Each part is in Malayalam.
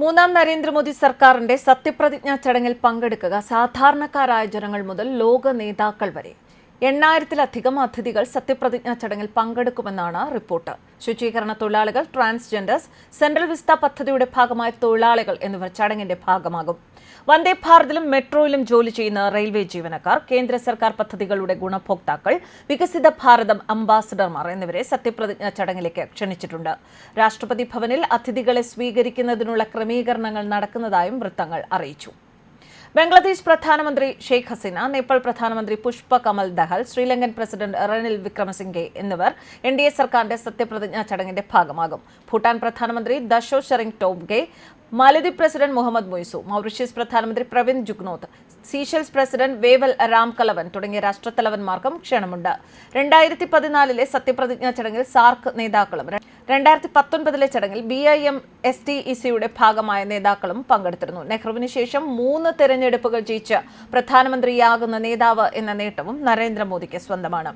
മൂന്നാം നരേന്ദ്രമോദി സർക്കാരിന്റെ സത്യപ്രതിജ്ഞാ ചടങ്ങിൽ പങ്കെടുക്കുക സാധാരണക്കാരായ ജനങ്ങൾ മുതൽ ലോക നേതാക്കൾ വരെ. എണ്ണായിരത്തിലധികം അതിഥികൾ സത്യപ്രതിജ്ഞാ ചടങ്ങിൽ പങ്കെടുക്കുമെന്നാണ് റിപ്പോർട്ട്. ശുചീകരണ തൊഴിലാളികൾ ട്രാൻസ്ജെൻഡേഴ്സ് സെൻട്രൽ വിസ്ത പദ്ധതിയുടെ ഭാഗമായ തൊഴിലാളികൾ എന്നിവർ ചടങ്ങിന്റെ ഭാഗമാകും. വന്ദേ ഭാരതിലും മെട്രോയിലും ജോലി ചെയ്യുന്ന റെയിൽവേ ജീവനക്കാർ കേന്ദ്ര സർക്കാർ പദ്ധതികളുടെ ഗുണഭോക്താക്കൾ വികസിത ഭാരതം അംബാസഡർമാർ എന്നിവരെ സത്യപ്രതിജ്ഞാ ചടങ്ങിലേക്ക് ക്ഷണിച്ചിട്ടുണ്ട്. രാഷ്ട്രപതി ഭവനിൽ അതിഥികളെ സ്വീകരിക്കുന്നതിനുള്ള ക്രമീകരണങ്ങൾ നടക്കുന്നതായും വൃത്തങ്ങൾ അറിയിച്ചു. ബംഗ്ലാദേശ് പ്രധാനമന്ത്രി ഷെയ്ഖ് ഹസീന നേപ്പാൾ പ്രധാനമന്ത്രി പുഷ്പ കമൽ ദഹൽ ശ്രീലങ്കൻ പ്രസിഡന്റ് റനിൽ വിക്രമസിംഗെ എന്നിവർ എൻ ഡി എ സർക്കാരിന്റെ സത്യപ്രതിജ്ഞാ ചടങ്ങിന്റെ ഭാഗമാകും. ഭൂട്ടാൻ പ്രധാനമന്ത്രി ദശോ ഷെറിംഗ് ടോബ്ഗെ മാലദ്വീപ് പ്രസിഡന്റ് മുഹമ്മദ് മൊയ്സു മൗറീഷ്യസ് പ്രധാനമന്ത്രി Pravind Jugnauth Seychelles president Wavel Ramkalawan തുടങ്ങിയ രാഷ്ട്രത്തലവന്മാർക്കും ക്ഷണമുണ്ട്. രണ്ടായിരത്തി പതിനാലിലെ സത്യപ്രതിജ്ഞാ ചടങ്ങിൽ സാർക്ക് നേതാക്കളും രണ്ടായിരത്തി പത്തൊൻപതിലെ ചടങ്ങിൽ B I M S T E സിയുടെ ഭാഗമായ നേതാക്കളും പങ്കെടുത്തിരുന്നു. നെഹ്റുവിന് ശേഷം മൂന്ന് തെരഞ്ഞെടുപ്പുകൾ ജയിച്ച് പ്രധാനമന്ത്രിയാകുന്ന നേതാവ് എന്ന നേട്ടവും നരേന്ദ്രമോദിക്ക് സ്വന്തമാണ്.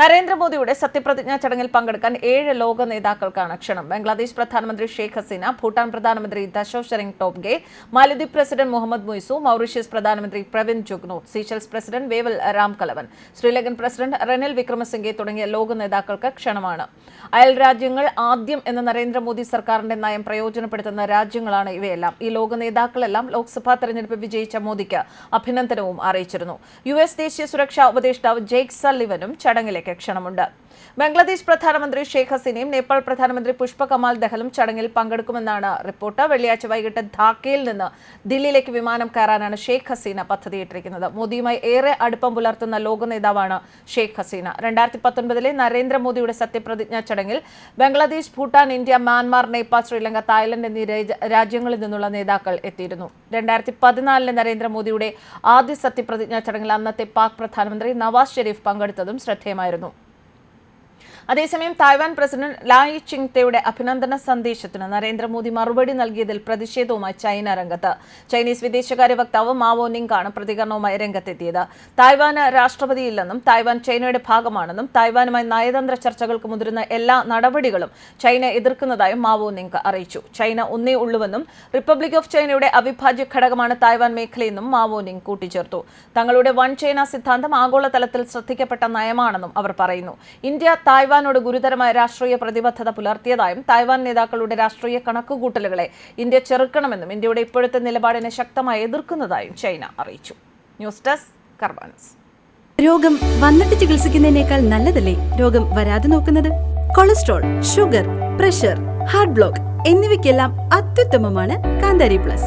നരേന്ദ്രമോദിയുടെ സത്യപ്രതിജ്ഞാ ചടങ്ങിൽ പങ്കെടുക്കാൻ ഏഴ് ലോക നേതാക്കൾക്കാണ് ക്ഷണം. ബംഗ്ലാദേശ് പ്രധാനമന്ത്രി ഷെയ്ഖ് ഹസീന ഭൂട്ടാൻ പ്രധാനമന്ത്രി ദശോ ഷെറിംഗ് ടോപ്ഗെ മാലദ്വീപ് പ്രസിഡന്റ് മുഹമ്മദ് മൊയ്സു മൗറീഷ്യസ് പ്രധാനമന്ത്രി Pravind Jugnauth Seychelles president Wavel Ramkalawan Sri Lankan president Ranil Wickremesinghe തുടങ്ങിയ ലോക നേതാക്കൾക്ക് ക്ഷണമാണ്. അയൽ രാജ്യങ്ങൾ ആദ്യം എന്ന നരേന്ദ്രമോദി സർക്കാരിന്റെ നയം പ്രയോജനപ്പെടുത്തുന്ന രാജ്യങ്ങളാണ് ഇവയെല്ലാം. ഈ ലോക നേതാക്കളെല്ലാം ലോക്സഭാ തെരഞ്ഞെടുപ്പ് വിജയിച്ച മോദിക്ക് അഭിനന്ദനവും അറിയിച്ചിരുന്നു. യു എസ് ദേശീയ സുരക്ഷാ ഉപദേഷ്ടാവ് ജെയ്ക് സല്ലിവനും ചടങ്ങിലേക്ക് ക്ഷണമുണ്ട്. ബംഗ്ലാദേശ് പ്രധാനമന്ത്രി ഷെയ്ഖ് ഹസീനയും നേപ്പാൾ പ്രധാനമന്ത്രി പുഷ്പ കമാൽ ദഹലും ചടങ്ങിൽ പങ്കെടുക്കുമെന്നാണ് റിപ്പോർട്ട്. വെള്ളിയാഴ്ച വൈകിട്ട് ധാക്കയിൽ നിന്ന് ദില്ലിയിലേക്ക് വിമാനം കയറാനാണ് ഷെയ്ഖ് ഹസീന പദ്ധതിയിട്ടിരിക്കുന്നത് മോദിയുമായി ഏറെ അടുപ്പം പുലർത്തുന്ന ലോക നേതാവാണ് ഷെയ്ഖ് ഹസീന. രണ്ടായിരത്തി പത്തൊൻപതിലെ നരേന്ദ്രമോദിയുടെ സത്യപ്രതിജ്ഞാ ചടങ്ങിൽ Bangladesh Bhutan India Myanmar Nepal Sri Lanka Thailand എന്നീ രാജ്യങ്ങളിൽ നിന്നുള്ള നേതാക്കൾ എത്തിയിരുന്നു. രണ്ടായിരത്തി പതിനാലിലെ നരേന്ദ്രമോദിയുടെ ആദ്യ സത്യപ്രതിജ്ഞാ ചടങ്ങിൽ അന്നത്തെ പാക് പ്രധാനമന്ത്രി നവാസ് ഷെരീഫ് പങ്കെടുത്തതും ശ്രദ്ധേയമായിരുന്നു. ഉണ്ടായിരുന്നു അതേസമയം തായ്വാൻ പ്രസിഡന്റ് ലായി ചിങ്തയുടെ അഭിനന്ദന സന്ദേശത്തിന് നരേന്ദ്രമോദി മറുപടി നൽകിയതിൽ പ്രതിഷേധവുമായി ചൈന രംഗത്ത്. ചൈനീസ് വിദേശകാര്യ വക്താവ് മാവോ നിങ്കാണ് പ്രതികരണവുമായി രംഗത്തെത്തിയത്. തായ്വാന് രാഷ്ട്രപതിയില്ലെന്നും തായ്വാൻ ചൈനയുടെ ഭാഗമാണെന്നും തായ്വാനുമായി നയതന്ത്ര ചർച്ചകൾക്ക് മുതിരുന്ന എല്ലാ നടപടികളും ചൈന എതിർക്കുന്നതായും മാവോ നിങ് അറിയിച്ചു. ചൈന ഒന്നേ ഉള്ളുവെന്നും റിപ്പബ്ലിക് ഓഫ് ചൈനയുടെ അവിഭാജ്യ ഘടകമാണ് തായ്വാൻ മേഖലയെന്നും മാവോ നിങ് കൂട്ടിച്ചേർത്തു. തങ്ങളുടെ വൺ ചൈന സിദ്ധാന്തം ആഗോളതലത്തിൽ ശ്രദ്ധിക്കപ്പെട്ട നയമാണെന്നും അവർ പറയുന്നു. ഇന്ത്യ തായ്വാനോട് ഗുരുതരമായ രാഷ്ട്രീയ പ്രതിബദ്ധത പുലർത്തിയതായും തായ്വാൻ നേതാക്കളുടെ രാഷ്ട്രീയ കണക്കുകൂട്ടലുകളെ ഇന്ത്യ ചെറുക്കണമെന്നും ഇന്ത്യയുടെ ഇപ്പോഴത്തെ നിലപാടിനെ ശക്തമായി എതിർക്കുന്നതായും ചൈന അറിയിച്ചു. ന്യൂസ് ഡെസ്ക് രോഗം വന്നിട്ട് ചികിത്സിക്കുന്നതിനേക്കാൾ നല്ലതല്ലേ രോഗം വരാതെ നോക്കുന്നത്? Cholesterol sugar pressure heart block എന്നിവയ്ക്കെല്ലാം അത്യുത്തമമാണ് കാന്താരി പ്ലസ്.